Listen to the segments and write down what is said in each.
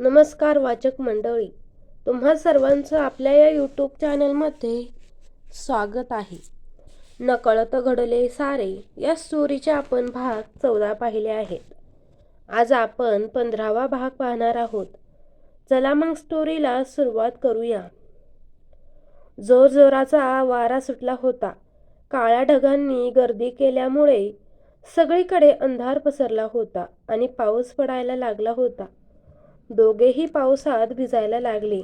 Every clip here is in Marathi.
नमस्कार वाचक मंडळी तुम्हा सर्वांचं आपल्या या यूट्यूब चॅनलमध्ये स्वागत आहे. नकळत घडले सारे या स्टोरीचे आपण भाग चौदा पाहिले आहेत. आज आपण पंधरावा भाग पाहणार आहोत. चला मग स्टोरीला सुरुवात करूया. जोरजोराचा वारा सुटला होता. काळ्या ढगांनी गर्दी केल्यामुळे सगळीकडे अंधार पसरला होता आणि पाऊस पडायला लागला होता. दोघेही पावसात भिजायला लागले.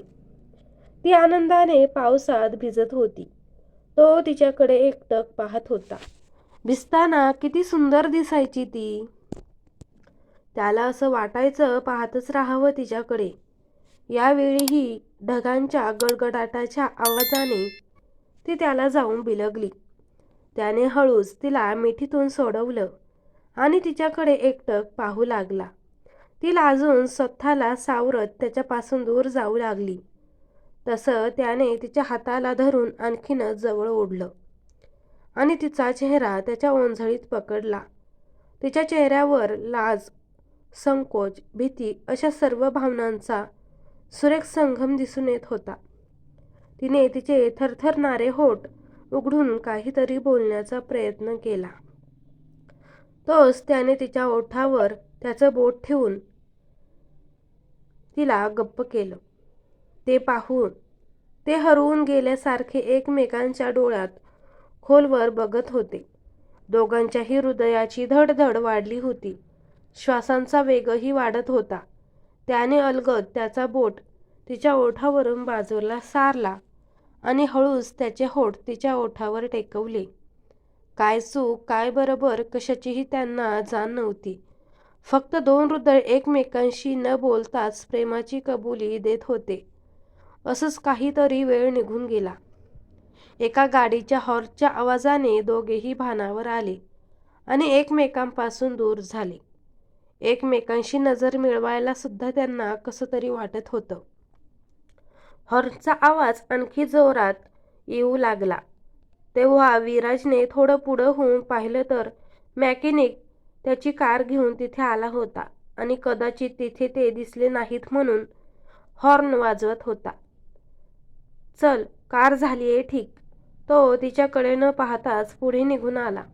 ती आनंदाने पावसात भिजत होती. तो तिच्याकडे एकटक पाहत होता. भिजताना किती सुंदर दिसायची ती. त्याला असं वाटायचं पाहतच राहावं तिच्याकडे. यावेळीही ढगांच्या गडगडाटाच्या आवाजाने ती त्याला जाऊन बिलगली. त्याने हळूच तिला मिठीतून सोडवलं आणि तिच्याकडे एकटक पाहू लागला. ती लाजून स्वतःला सावरत त्याच्यापासून दूर जाऊ लागली. तसं त्याने तिच्या हाताला धरून आणखीनच जवळ ओढलं. आणि तिचा चेहरा त्याच्या ओंझळीत पकडला. तिच्या चेहऱ्यावर लाज संकोच भीती अशा सर्व भावनांचा सुरेख संगम दिसून येत होता. तिने तिचे थरथरणारे होठ उघडून काहीतरी बोलण्याचा प्रयत्न केला. तोच त्याने तिच्या ओठावर त्याचं बोट ठेवून तिला गप्प केलं. ते पाहून ते हरवून गेल्यासारखे एकमेकांच्या डोळ्यात खोलवर बघत होते. दोघांच्याही हृदयाची धडधड वाढली होती. श्वासांचा वेगही वाढत होता. त्याने अलगद त्याचा बोट तिच्या ओठावरून बाजूला सारला आणि हळूच त्याचे होठ तिच्या ओठावर टेकवले. काय चूक काय बरोबर कशाचीही त्यांना जाण नव्हती. फक्त दोन हृदय एकमेकांशी न बोलताच प्रेमाची कबुली देत होते. असंच काहीतरी वेळ निघून गेला. एका गाडीच्या हॉर्नच्या आवाजाने दोघेही भानावर आले आणि एकमेकांपासून दूर झाले. एकमेकांशी नजर मिळवायला सुद्धा त्यांना कसं तरी वाटत होतं. हॉर्नचा आवाज आणखी जोरात येऊ लागला. तेव्हा विराजने थोडं पुढं होऊन पाहिलं तर मॅकॅनिक त्याची कार घेऊन तिथे आला होता आणि कदाचित तिथे ते दिसले नाहीत म्हणून हॉर्न वाजवत होता. चल कार झालीये ठीक. तो तिच्याकडे न पाहताच पुढे निघून आला.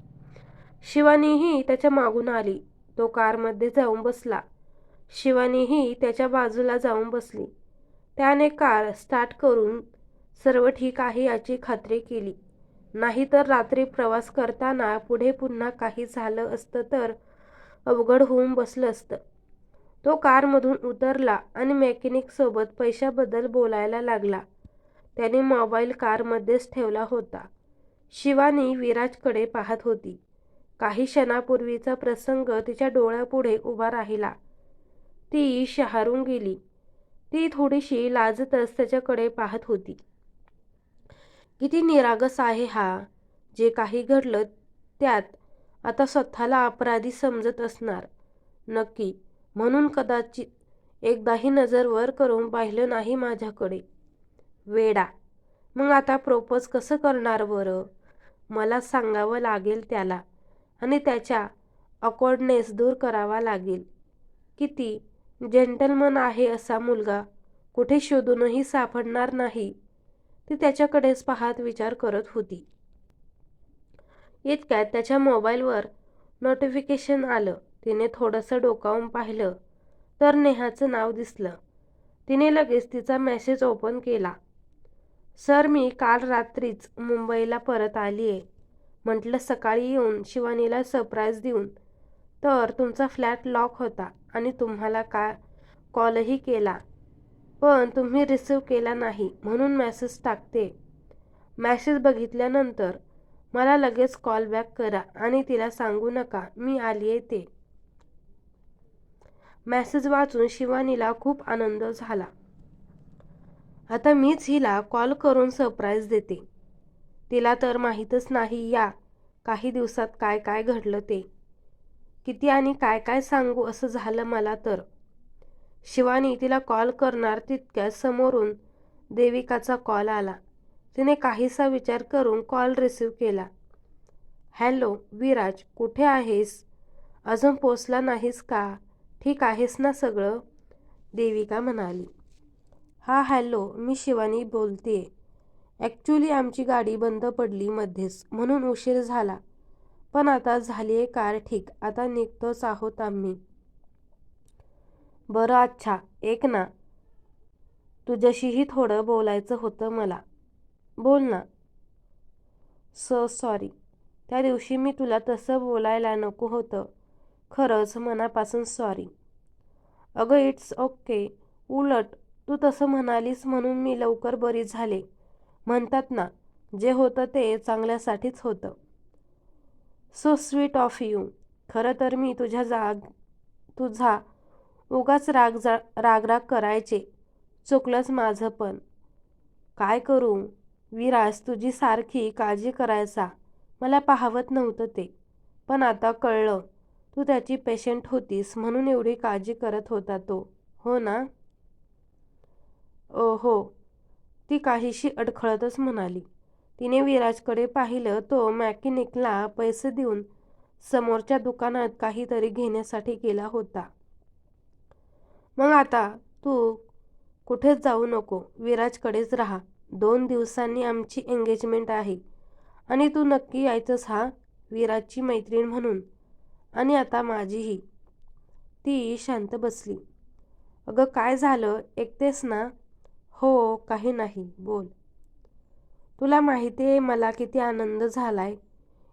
शिवानीही त्याच्या मागून आली. तो कारमध्ये जाऊन बसला. शिवानीही त्याच्या बाजूला जाऊन बसली. त्याने कार स्टार्ट करून सर्व ठीक आहे याची खात्री केली. नाहीतर रात्री प्रवास करताना पुढे पुन्हा काही झालं असतं तर अवघड होऊन बसलं असतं. तो कारमधून उतरला आणि मेकॅनिकसोबत पैशाबद्दल बोलायला लागला. त्याने मोबाईल कारमध्येच ठेवला होता. शिवानी विराजकडे पाहत होती. काही क्षणापूर्वीचा प्रसंग तिच्या डोळ्यापुढे उभा राहिला. ती शहारून गेली. ती थोडीशी लाजतच त्याच्याकडे पाहत होती. किती निरागस आहे हा. जे काही घडलं त्यात आता स्वतःला अपराधी समजत असणार. नक्की. म्हणून कदाचित एकदाही नजर वर करून पाहिलं नाही माझ्याकडे. वेडा. मग आता प्रोपोज कसं करणार बरं? मला सांगावं लागेल त्याला. आणि त्याच्या अकॉर्डनेस दूर करावा लागेल. किती जेंटलमन आहे असा मुलगा. कुठे शोधूनही सापडणार नाही. ती त्याच्याकडेच पाहत विचार करत होती. इतक्यात त्याच्या मोबाईलवर नोटिफिकेशन आलं. तिने थोडंसं डोकावून पाहिलं तर नेहाचं नाव दिसलं. तिने लगेच तिचा मेसेज ओपन केला. सर मी काल रात्रीच मुंबईला परत आली आहे म्हटलं सकाळी येऊन शिवानीला सरप्राईज देऊन. तर तुमचा फ्लॅट लॉक होता आणि तुम्हाला का कॉलही केला. पण तुम्ही रिसीव केला नाही म्हणून मॅसेज टाकते. मॅसेज बघितल्यानंतर मला लगेच कॉल बॅक करा आणि तिला सांगू नका मी आली आहे ते. मॅसेज वाचून शिवानीला खूप आनंद झाला. आता मीच हिला कॉल करून सरप्राईज देते. तिला तर माहीतच नाही या काही दिवसात काय काय घडलं ते. किती आणि काय काय सांगू असं झालं मला तर. शिवानी तिला कॉल करणार तितक्यात समोरून देविकाचा कॉल आला. तिने काहीसा विचार करून कॉल रिसीव केला. हॅलो विराज कुठे आहेस? अजून पोचला नाहीस का? ठीक आहेस ना सगळं? देविका म्हणाली. हा हॅलो मी शिवानी बोलते ॲक्च्युली आमची गाडी बंद पडली मध्येच म्हणून उशीर झाला. पण आता झाली आहे कार ठीक आता निघतोच आहोत आम्ही. बरं अच्छा. एक ना. तुझ्याशीही थोडं बोलायचं होतं मला. बोल ना. स सॉरी. त्या दिवशी मी तुला तसं बोलायला नको होतं. खरंच मनापासून सॉरी. अगं इट्स ओके. उलट तू तसं म्हणालीस म्हणून मी लवकर बरी झाले. म्हणतात ना जे होतं ते चांगल्यासाठीच होतं. सो स्वीट ऑफ यू खरं तर मी तुझ्या जाग तुझा उगाच राग जा राग राग करायचे. चुकलंच माझं पण. काय करू? विराज तुझी सारखी काळजी करायचा. मला पाहवत नव्हतं ते. पण आता कळलं. तू त्याची पेशंट होतीस म्हणून एवढी काळजी करत होता तो. हो ना? हो. ती काहीशी अडखळतच म्हणाली. तिने विराजकडे पाहिलं तो मॅकॅनिकला पैसे देऊन समोरच्या दुकानात काहीतरी घेण्यासाठी गेला होता. मग आता तू कुठेच जाऊ नको. विराजकडेच राहा. दोन दिवसांनी आमची एंगेजमेंट आहे. आणि तू नक्की यायचंस हा? विराजची मैत्रीण म्हणून. आणि आता माझीही. ती शांत बसली. अगं काय झालं? एकतेस ना? हो काही नाही. बोल. तुला माहिती आहे मला किती आनंद झालाय.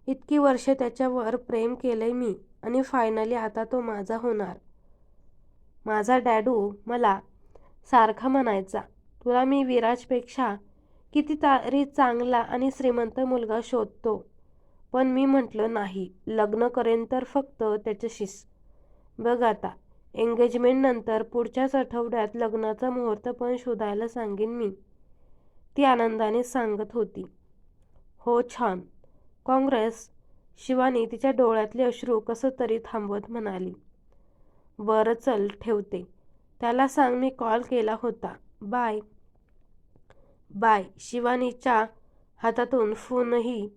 इतकी वर्ष त्याच्यावर प्रेम केलंय मी. आणि फायनली आता तो माझा होणार. माझा डॅडू मला सारखा म्हणायचा तुला मी विराजपेक्षा कितीतरी चांगला आणि श्रीमंत मुलगा शोधतो. पण मी म्हटलं नाही लग्न करेन तर फक्त त्याच्याशीच. बघ आता एंगेजमेंटनंतर पुढच्याच आठवड्यात लग्नाचा मुहूर्त पण शोधायला सांगेन मी. ती आनंदाने सांगत होती. हो छान. काँग्रेस. शिवानी तिच्या डोळ्यातले अश्रू कसं तरी थांबवत म्हणाली. बरं चल ठेवते. त्याला सांग मी कॉल केला होता. बाय. बाय. शिवानीच्या हातातून फोनही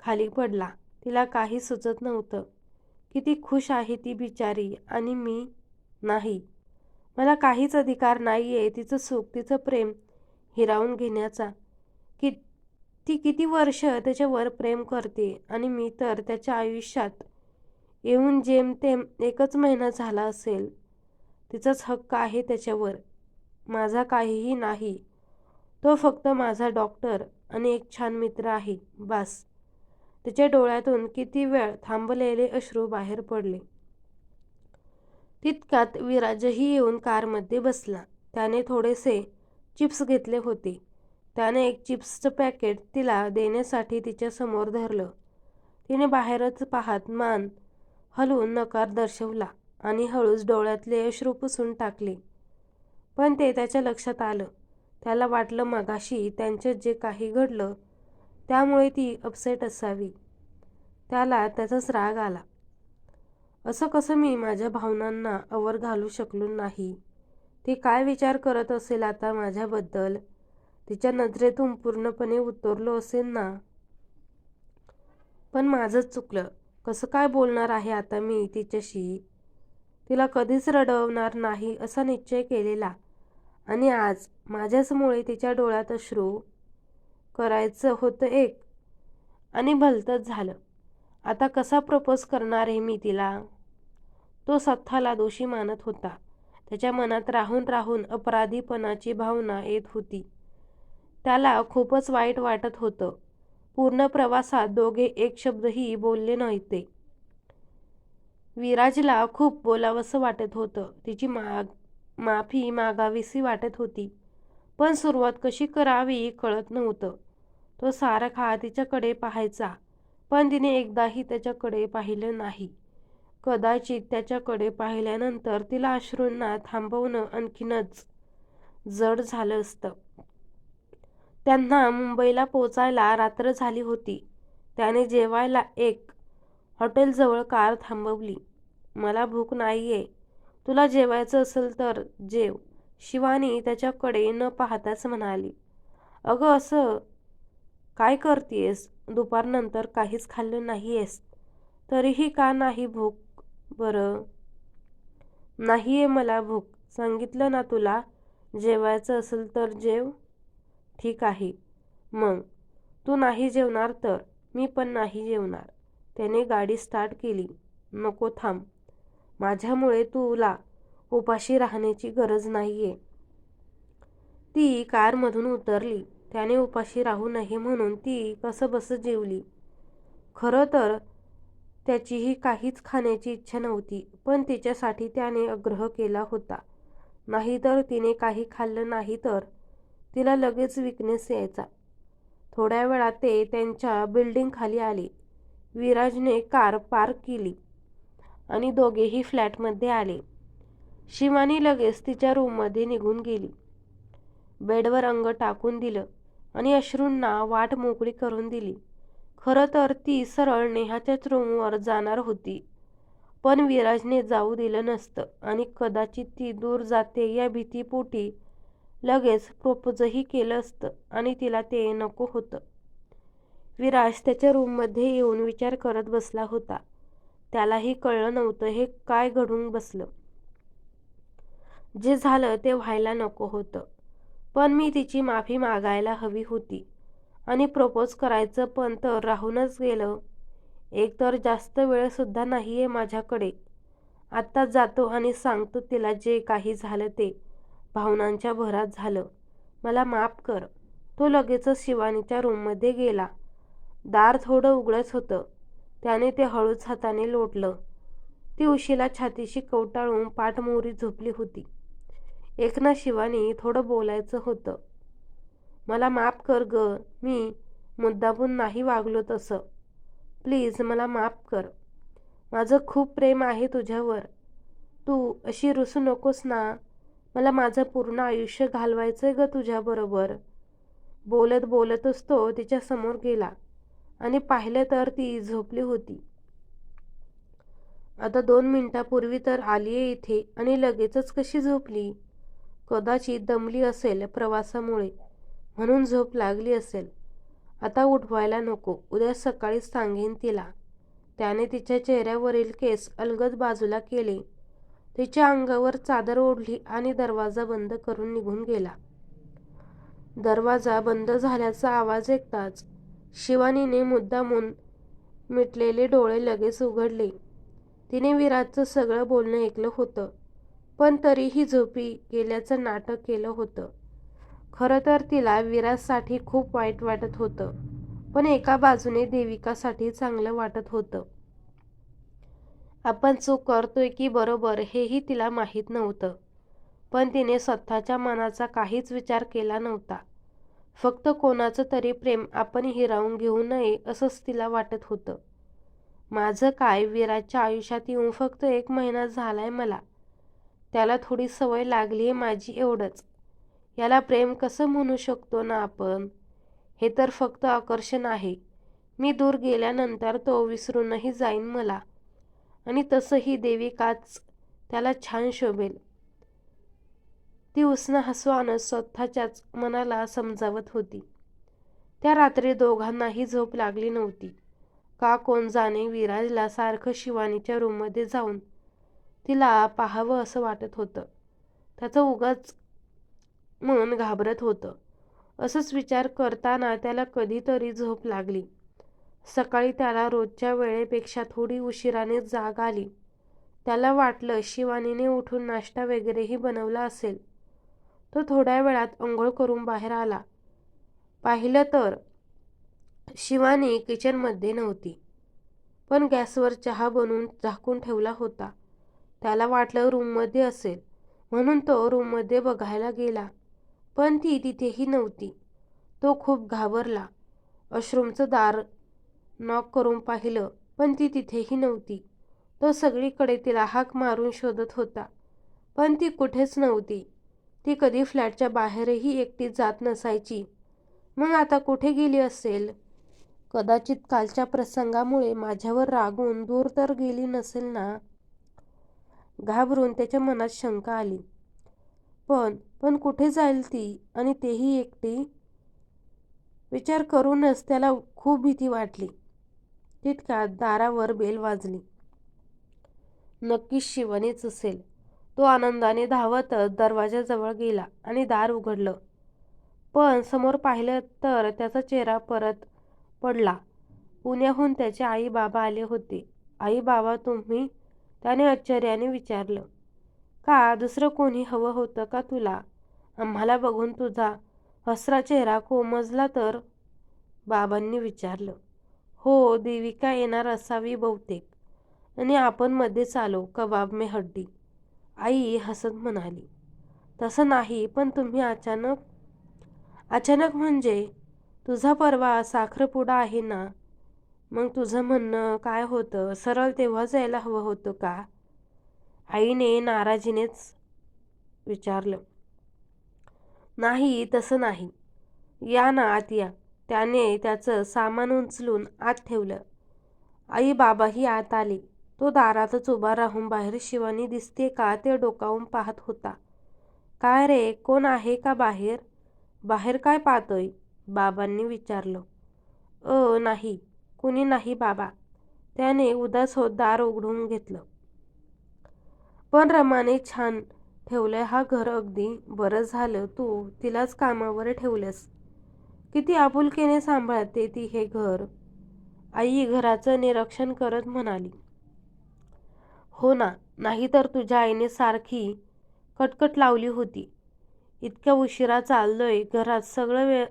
खाली पडला. तिला काही सुचत नव्हतं. किती खुश आहे ती बिचारी आणि मी नाही. मला काहीच अधिकार नाही आहे तिचं सुख तिचं प्रेम हिरावून घेण्याचा. कि ती किती वर्ष त्याच्यावर प्रेम करते आणि मी तर त्याच्या आयुष्यात येऊन जेमतेम एकच महिना झाला असेल. तिचाच हक्क आहे त्याच्यावर. माझा काहीही नाही. तो फक्त माझा डॉक्टर आणि एक छान मित्र आहे बास. तिच्या डोळ्यातून किती वेळ थांबलेले अश्रू बाहेर पडले. तितक्यात विराजही येऊन कारमध्ये बसला. त्याने थोडेसे चिप्स घेतले होते. त्याने एक चिप्सचं पॅकेट तिला देण्यासाठी तिच्यासमोर धरलं. तिने बाहेरच पाहत मान हलवून नकार दर्शवला आणि हळूच डोळ्यातले अश्रू पुसून टाकले. पण ते त्याच्या लक्षात आलं. त्याला वाटलं मगाशी त्यांच्यात जे काही घडलं त्यामुळे ती अपसेट असावी. त्याला त्याचाच राग आला. असं कसं मी माझ्या भावनांना अवर घालू शकलो नाही? ती काय विचार करत असेल आता माझ्याबद्दल? तिच्या नजरेतून पूर्णपणे उतरलो असेल ना? पण माझंच चुकलं. कसं काय बोलणार आहे आता मी तिच्याशी? तिला कधीच रडवणार नाही असा निश्चय केलेला. आणि आज माझ्याचमुळे तिच्या डोळ्यात अश्रू करायचं होतं एक. आणि भलतंच झालं. आता कसा प्रपोज करणार आहे मी तिला? तो स्वतःला दोषी मानत होता. त्याच्या मनात राहून राहून अपराधीपणाची भावना येत होती. त्याला खूपच वाईट वाटत होतं. पूर्ण प्रवासात दोघे एक शब्दही बोलले नव्हते. विराजला खूप बोलावंसं वाटत होतं. तिची माग माफी मागावीशी वाटत होती. पण सुरुवात कशी करावी कळत नव्हतं. तो सारखा तिच्याकडे पाहायचा पण तिने एकदाही त्याच्याकडे पाहिलं नाही. कदाचित त्याच्याकडे पाहिल्यानंतर तिला अश्रूंना थांबवणं आणखीनच जड झालं असतं. त्यांना मुंबईला पोचायला रात्र झाली होती. त्याने जेवायला एक हॉटेलजवळ कार थांबवली. मला भूक नाहीये. तुला जेवायचं असेल तर जेव. शिवानी त्याच्याकडे न पाहताच म्हणाली. अगं असं काय करतेस दुपारनंतर काहीच खाल्लं नाहीयेस. तरीही का नाही भूक बरं? नाही आहे मला भूक. सांगितलं ना तुला जेवायचं असेल तर जेव. ठीक आहे. मग? तू नाही जेवणार तर? मी पण नाही जेवणार. त्याने गाडी स्टार्ट केली. नको थांब. माझ्यामुळे तुला उपाशी राहण्याची गरज नाही आहे ती कारमधून उतरली. त्याने उपाशी राहू नये म्हणून ती कसंबसं जेवली. खरं तर त्याचीही काहीच खाण्याची इच्छा नव्हती पण तिच्यासाठी त्याने आग्रह केला होता. नाहीतर तिने काही खाल्लं नाही तर तिला लगेच विकनेस यायचा. थोड्या वेळात ते त्यांच्या बिल्डिंगखाली आले. विराजने कार पार्क केली आणि दोघेही फ्लॅटमध्ये आले. शिवानी लगेच तिच्या रूममध्ये निघून गेली. बेडवर अंग टाकून दिलं आणि अश्रूंना वाट मोकळी करून दिली. खरं तर ती सरळ नेहाच्याच रूमवर जाणार होती. पण विराजने जाऊ दिलं नसतं आणि कदाचित ती दूर जाते या भीतीपोटी लगेच प्रपोजही केलं असतं आणि तिला ते नको होतं. विराज त्याच्या रूममध्ये येऊन विचार करत बसला होता. त्यालाही कळलं नव्हतं हे काय घडून बसलं. जे झालं ते व्हायला नको होतं. पण मी तिची माफी मागायला हवी होती. आणि प्रपोज करायचं पण तर राहूनच गेलं. एक तर जास्त वेळसुद्धा नाही आहे माझ्याकडे. आत्ता जातो आणि सांगतो तिला जे काही झालं ते. भावनांच्या भरात झालं. मला माफ कर. तो लगेचच शिवानीच्या रूममध्ये गेला. दार थोडं उघडच होतं. त्याने ते हळूच हाताने लोटलं. ती उशीला छातीशी कवटाळून पाठमोरी झोपली होती. एक ना शिवानी थोडं बोलायचं होतं. मला माफ कर ग. मी मुद्दामून नाही वागलो तसं. प्लीज मला माफ कर. माझं खूप प्रेम आहे तुझ्यावर. तू अशी रुसू नकोस ना. मला माझं पूर्ण आयुष्य घालवायचं आहे ग तुझ्याबरोबर. बोलत बोलतच तो तिच्यासमोर गेला आणि पाहिलं तर ती झोपली होती. आता दोन मिनिटापूर्वी तर आली आहे इथे आणि लगेचच कशी झोपली? कदाचित दमली असेल प्रवासामुळे म्हणून झोप लागली असेल. आता उठवायला नको उद्या सकाळीच सांगेन तिला. त्याने तिच्या चेहऱ्यावरील केस अलगद बाजूला केले. तिच्या अंगावर चादर ओढली आणि दरवाजा बंद करून निघून गेला. दरवाजा बंद झाल्याचा आवाज ऐकताच शिवानीने मुद्दामून मिटलेले डोळे लगेच उघडले. तिने विराजचं सगळं बोलणं ऐकलं होतं पण तरीही झोपी गेल्याचं नाटक केलं होतं. खरं तर तिला विराजसाठी खूप वाईट वाटत होतं पण एका बाजूने देविकासाठी चांगलं वाटत होतं. आपण चूक करतोय की बरोबर हेही तिला माहीत नव्हतं. पण तिने स्वतःच्या मनाचा काहीच विचार केला नव्हता. फक्त कोणाचं तरी प्रेम आपण हिरावून घेऊ नये असंच तिला वाटत होतं. माझं काय? विराजच्या आयुष्यात येऊन फक्त एक महिना झालाय मला. त्याला थोडी सवय लागली आहे माझी एवढंच. याला प्रेम कसं म्हणू शकतो ना आपण? हे तर फक्त आकर्षण आहे. मी दूर गेल्यानंतर तो विसरूनही जाईन मला. आणि तसंही देविकाच त्याला छान शोभेल. ती उसनं हसवानं स्वतःच्याच मनाला समजावत होती. त्या रात्री दोघांनाही झोप लागली नव्हती. का कोण जाणे विराजला सारखं शिवानीच्या रूममध्ये जाऊन तिला पाहावं असं वाटत होतं. त्याचं उगाच मन घाबरत होतं. असंच विचार करताना त्याला कधीतरी झोप लागली. सकाळी त्याला रोजच्या वेळेपेक्षा थोडी उशिराने जाग आली. त्याला वाटलं शिवानीने उठून नाश्ता वगैरेही बनवला असेल. तो थोड्या वेळात अंघोळ करून बाहेर आला. पाहिलं तर शिवानी किचनमध्ये नव्हती पण गॅसवर चहा बनवून झाकून ठेवला होता. त्याला वाटलं रूममध्ये असेल म्हणून तो रूममध्ये बघायला गेला पण ती तिथेही नव्हती. तो खूप घाबरला. अश्रूमचं दार नॉक करून पाहिलं पण ती तिथेही नव्हती. तो सगळीकडे तिला हाक मारून शोधत होता पण ती कुठेच नव्हती. ती कधी फ्लॅटच्या बाहेरही एकटी जात नसायची. मग आता कुठे गेली असेल? कदाचित कालच्या प्रसंगामुळे माझ्यावर रागून दूर तर गेली नसेल ना? घाबरून त्याच्या मनात शंका आली. पण पण कुठे जाईल ती? आणि तेही एकटी? विचार करूनच त्याला खूप भीती वाटली. तितक्यात दारावर बेल वाजली. नक्कीच शिवानीच असेल. तो आनंदाने धावतच दरवाजाजवळ गेला आणि दार उघडलं. पण समोर पाहिलं तर त्याचा चेहरा परत पडला. पुण्याहून त्याचे आई बाबा आले होते. आई बाबा तुम्ही? त्याने आश्चर्याने विचारलं. का दुसरं कोणी हवं होतं का तुला? आम्हाला बघून तुझा हसरा चेहरा कोमजला तर? बाबांनी विचारलं. हो देविका येणार असावी बहुतेक. आणि आपण मध्येच आलो कबाब में हड्डी. आई हसत म्हणाली. तसं नाही पण तुम्ही अचानक अचानक म्हणजे तुझा परवा साखरपुडा आहे ना? मग तुझं म्हणणं काय होतं? सरळ तेव्हाच यायला हवं होतं का? आईने नाराजीनेच विचारलं. नाही तसं नाही. या ना आत या. त्याने त्याचं सामान उचलून आत ठेवलं. आई बाबाही आत आले. तो दारातच उभा राहून बाहेर शिवानी दिसते का ते डोकावून पाहत होता. काय रे कोण आहे का बाहेर? बाहेर काय पाहतोय? बाबांनी विचारलं. अ नाही कुणी नाही बाबा. त्याने उदास होत दार उघडून घेतलं. पण रमाने छान ठेवलंय हा घर अगदी. बरं झालं तू तिलाच कामावर ठेवलंस. किती आपुलकीने सांभाळते ती हे घर. आई घराचं निरीक्षण करत म्हणाली. हो ना नाहीतर तुझ्या आईने सारखी कटकट लावली होती. इतक्या उशिरा चाललोय घरात सगळं वे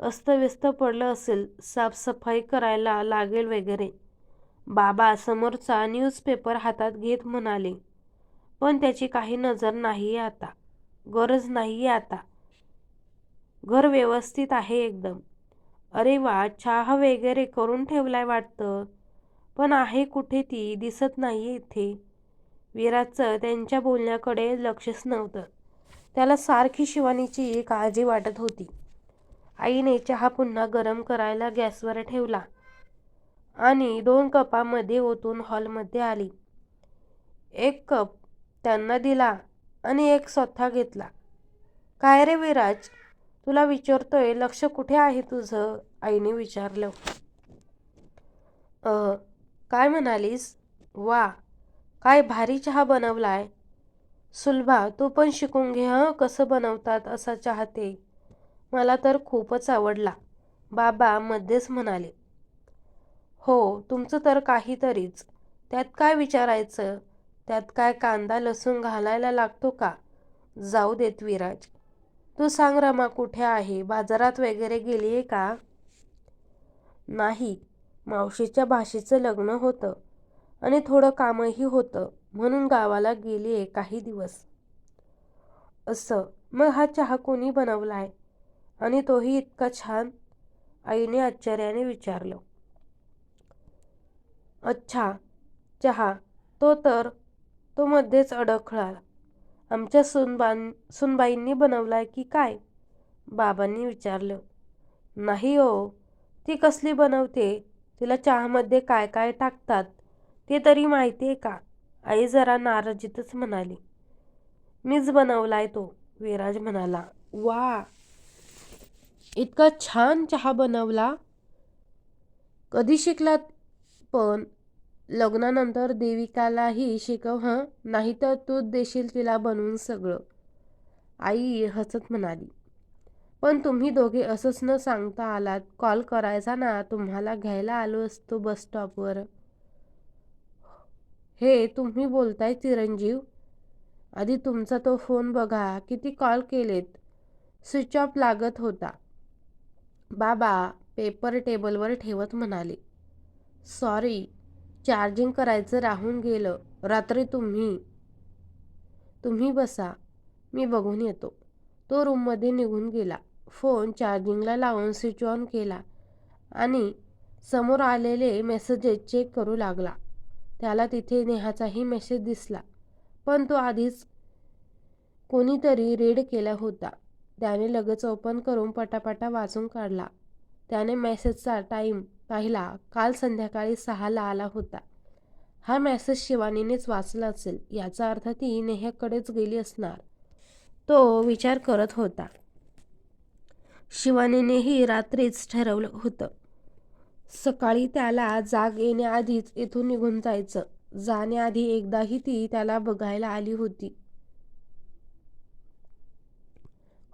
अस्तव्यस्त पडलं असेल साफसफाई करायला लागेल वगैरे. बाबा समोरचा न्यूजपेपर हातात घेत म्हणाले पण त्याची काही नजर नाही आता. गरज नाही आता. घर व्यवस्थित आहे एकदम. अरे वा चहा वगैरे करून ठेवलाय वाटतं. पण आहे कुठे ती? दिसत नाही इथे. विराजचं त्यांच्या बोलण्याकडे लक्षच नव्हतं. त्याला सारखी शिवानीची काळजी वाटत होती. आईने चहा पुन्हा गरम करायला गॅसवर ठेवला आणि दोन कपामध्ये ओतून हॉलमध्ये आली. एक कप त्यांना दिला आणि एक स्वतः घेतला. काय रे विराज तुला विचारतोय लक्ष कुठे आहे तुझं? आईने विचारलं. अ काय म्हणालीस? वा काय भारी चहा बनवलाय. सुलभा तू पण शिकून घे हं कसं बनवतात असा चहा ते. मला तर खूपच आवडला. बाबा मध्येच म्हणाले. हो तुमचं तर काहीतरीच. त्यात काय विचारायचं? त्यात काय कांदा लसूण घालायला लागतो का? जाऊ देत विराज. तू सांग रमा कुठे आहे? बाजारात वगैरे गेली आहे का? नाही. मावशीच्या भाषेचं लग्न होतं आणि थोडं कामही होतं. म्हणून गावाला गेली आहे काही दिवस. असं? मग हा चहा कोणी बनवलाय? आणि तोही इतका छान. आईने आश्चर्याने विचारलं. अच्छा चहा. तो तर तो मध्येच अडखळा आमच्या सुनबान सुनबाईंनी बनवलाय की काय? बाबांनी विचारलं. नाही हो ती कसली बनवते? तिला चहामध्ये काय काय टाकतात? ते तरी माहिती आहे का? आई जरा नाराजीतच म्हणाली. मीच बनवलाय तो विराज म्हणाला. वा! इतका छान चहा बनवला. कधी शिकलात? पण लग्नानंतर देविकालाही शिकव हं? नाहीतर तूच देशील तिला बनवून सगळं. आई हसत म्हणाली. पण तुम्ही दोघे असंच न सांगता आलात. कॉल करायचा ना? तुम्हाला घ्यायला आलो असतो बस स्टॉपवर. हे तुम्ही बोलताय चिरंजीव? आधी तुमचा तो फोन बघा. किती कॉल केलेत? स्विच ऑफ लागत होता. बाबा पेपर टेबलवर ठेवत म्हणाले. सॉरी. चार्जिंग करायचं राहून गेलं. रात्री तुम्ही तुम्ही बसा. मी बघून येतो. तो रूममध्ये निघून गेला. फोन चार्जिंगला लावून स्विच ऑन केला आणि समोर आलेले मेसेजेस चेक करू लागला. त्याला तिथे नेहाचाही मेसेज दिसला. पण तो आधीच कोणीतरी रीड केला होता. त्याने लगेच ओपन करून पटापटा वाचून काढला. त्याने मेसेजचा टाईम पाहिला काल संध्याकाळी सहाला आला होता. हा मेसेज शिवानीनेच वाचला असेल याचा अर्थ ती नेहकडेच गेली असणार. तो विचार करत होता. शिवानीनेही रात्रीच ठरवलं होतं. सकाळी त्याला जाग येण्याआधीच इथून निघून जायचं. जाण्याआधी एकदाही ती त्याला बघायला आली होती.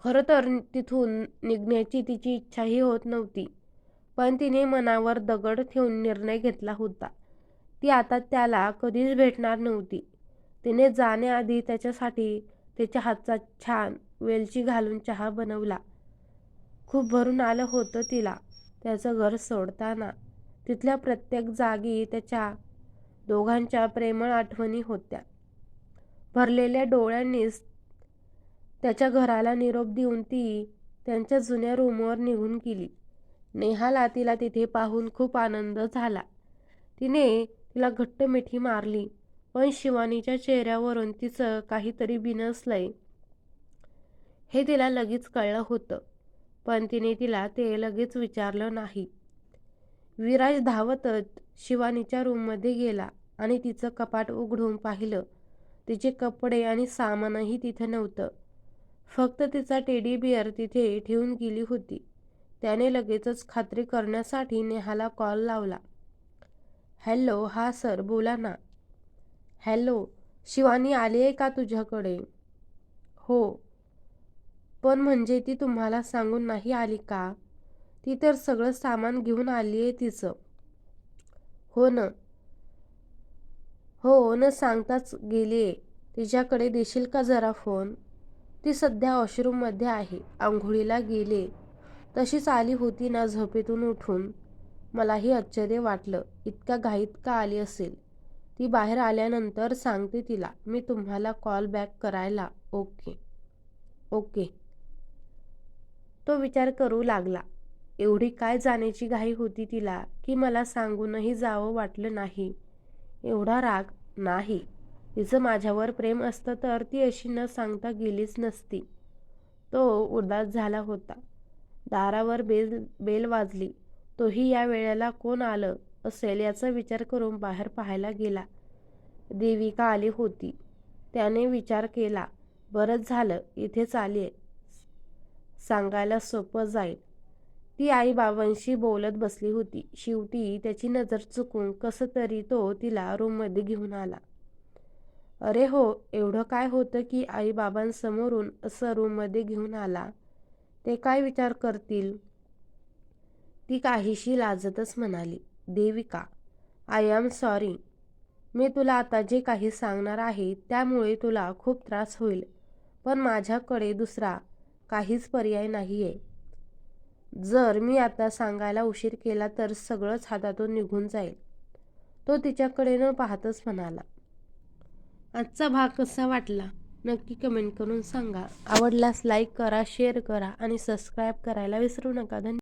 खरं तर तिथून निघण्याची तिची इच्छाही होत नव्हती. पण तिने मनावर दगड ठेवून निर्णय घेतला होता. ती आता त्याला कधीच भेटणार नव्हती. तिने जाण्याआधी त्याच्यासाठी त्याच्या हातचा छान वेलची घालून चहा बनवला. खूप भरून आलं होतं तिला त्याचं घर सोडताना. तिथल्या प्रत्येक जागी त्याच्या दोघांच्या प्रेमळ आठवणी होत्या. भरलेल्या डोळ्यांनीच त्याच्या घराला निरोप देऊन ती त्यांच्या जुन्या रूमवर निघून गेली. नेहाला तिला तिथे पाहून खूप आनंद झाला. तिने तिला घट्ट मिठी मारली पण शिवानीच्या चेहऱ्यावरून तिचं काहीतरी बिनसलंय हे तिला लगेच कळलं होतं पण तिने तिला ते लगेच विचारलं नाही. विराज धावतच शिवानीच्या रूममध्ये गेला आणि तिचं कपाट उघडून पाहिलं. तिचे कपडे आणि सामानही तिथे नव्हतं. फक्त तिचा टेडी बिअर तिथे ठेवून गेली होती. त्याने लगेचच खात्री करण्यासाठी नेहाला कॉल लावला. हॅलो हा सर बोला ना. हॅलो शिवानी आली आहे का तुझ्याकडे? हो. पण म्हणजे ती तुम्हाला सांगून नाही आली का? ती तर सगळं सामान घेऊन आली आहे तिचं. हो न. हो न सांगताच गेली आहे. तिच्याकडे देशील का जरा फोन? ती सध्या वॉशरूममध्ये आहे. आंघोळीला गेले तशीच आली होती ना झोपेतून उठून. मलाही आश्चर्य वाटलं. इतक्या घाईत का आली असेल? ती बाहेर आल्यानंतर सांगते तिला मी तुम्हाला कॉल बॅक करायला ओके. ओके. तो विचार करू लागला. एवढी काय जाण्याची घाई होती तिला की मला सांगूनही जावं वाटलं नाही. एवढा राग नाही. तिचं माझ्यावर प्रेम असतं तर ती अशी न सांगता गेलीच नसती. तो उदास झाला होता. दारावर बेल बेल वाजली. तोही या वेळेला कोण आलं असेल याचा विचार करून बाहेर पाहायला गेला. देविका आली होती. त्याने विचार केला बरंच झालं इथेच आली सांगायला सोपं जाईल. ती आईबाबांशी बोलत बसली होती. शेवटी त्याची नजर चुकून कसं तरी तो तिला रूममध्ये घेऊन आला. अरे हो एवढं काय होतं की आईबाबांसमोरून असं रूममध्ये घेऊन आला? ते काय विचार करतील? ती काहीशी लाजतच म्हणाली. देविका आय एम सॉरी मी तुला आता जे काही सांगणार आहे त्यामुळे तुला खूप त्रास होईल. पण माझ्याकडे दुसरा काहीच पर्याय नाही आहे जर मी आता सांगायला उशीर केला तर सगळंच हातातून निघून जाईल. तो तिच्याकडे न पाहतच म्हणाला. आजचा भाग कसा वाटला? नक्की कमेंट करून सांगा. आवडल्यास लाईक करा शेअर करा आणि सबस्क्राईब करायला विसरू नका. धन्यवाद.